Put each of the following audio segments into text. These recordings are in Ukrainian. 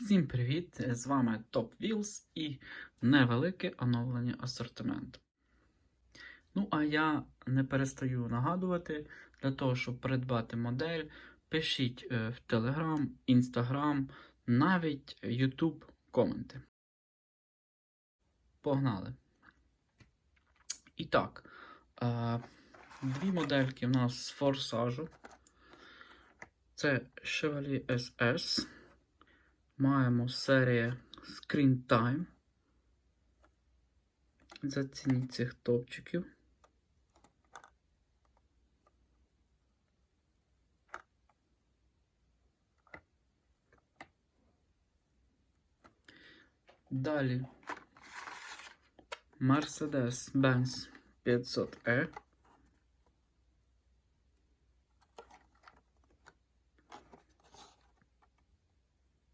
Всім привіт! З вами Top Wheels і невелике оновлення асортименту. Ну, а я не перестаю нагадувати, для того, щоб придбати модель, пишіть е, в Telegram, Instagram, навіть YouTube коменти. Погнали! І так, е, дві модельки в нас з форсажу. Це Chevrolet SS. Маємо серія Screen Time. Зацініть цих топчиків. Далі Mercedes-Benz 500E.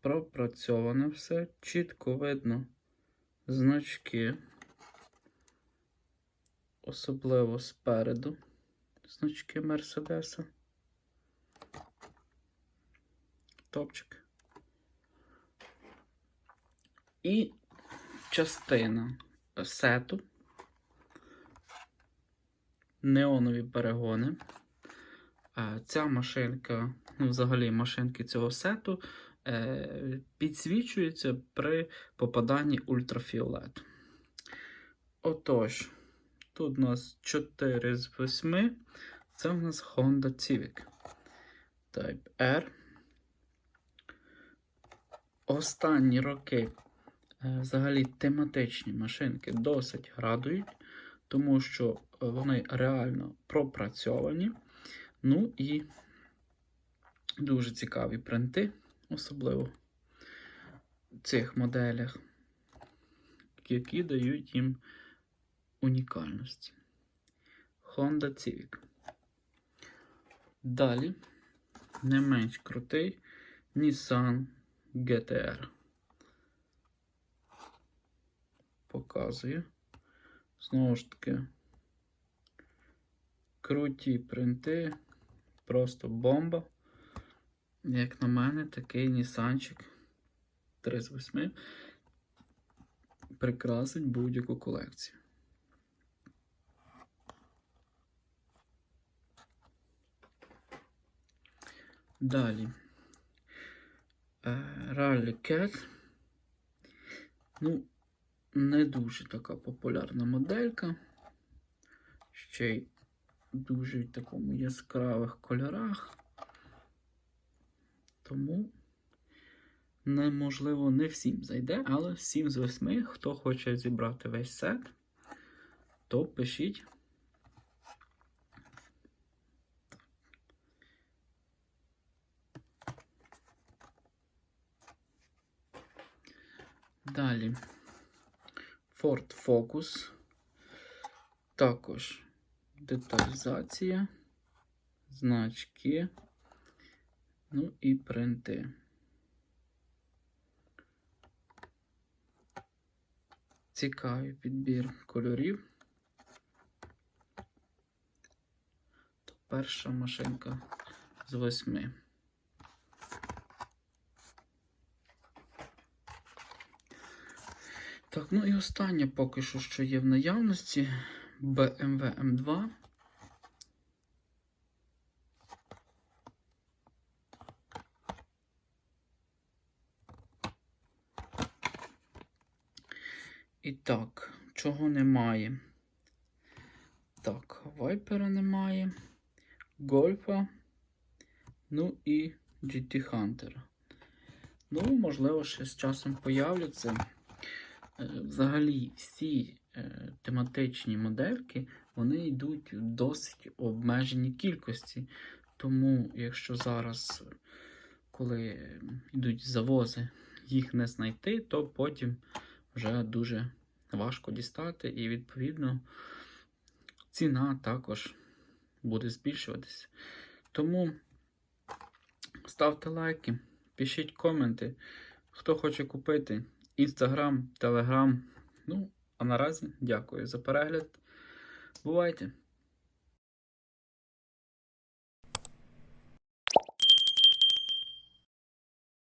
Пропрацьоване все, чітко видно значки, особливо спереду значки Мерседеса. Топчик. І частина сету, неонові перегони. Ця машинка, ну, взагалі, машинки цього сету е, підсвічуються при попаданні ультрафіолету. Отож, тут у нас 4 з 8. Це у нас Honda Civic Type R. Останні роки е, взагалі тематичні машинки досить радують, тому що вони реально пропрацьовані. Ну і дуже цікаві принти, особливо в цих моделях, які дають їм унікальності. Honda Civic. Далі не менш крутий Nissan GTR. Показую. Знову ж таки, круті принти, просто бомба. Як на мене, такий Нісанчик 3 з 8 прикрасить будь-яку колекцію. Далі. Rally Cat. Ну, не дуже така популярна моделька. Ще й дуже в такому яскравих кольорах. Тому, неможливо, не всім зайде, але 7 з 8, хто хоче зібрати весь сет, то пишіть. Далі Ford Focus. Також деталізація, значки, ну і принти. Цікавий підбір кольорів. То перша машинка з восьми. Так, ну і останнє поки що, що є в наявності BMW M2. І так, чого немає? Так, Вайпера немає, Гольфа, ну і GT Hunter. Ну, можливо, ще з часом появляться. Е, Взагалі, всі е, тематичні модельки, вони йдуть в досить обмеженій кількості. Тому, якщо зараз, коли йдуть завози, їх не знайти, то потім вже дуже важко дістати, і, відповідно, ціна також буде збільшуватися. Тому ставте лайки, пишіть коменти, хто хоче купити. Інстаграм, Телеграм. Ну, а наразі дякую за перегляд. Бувайте!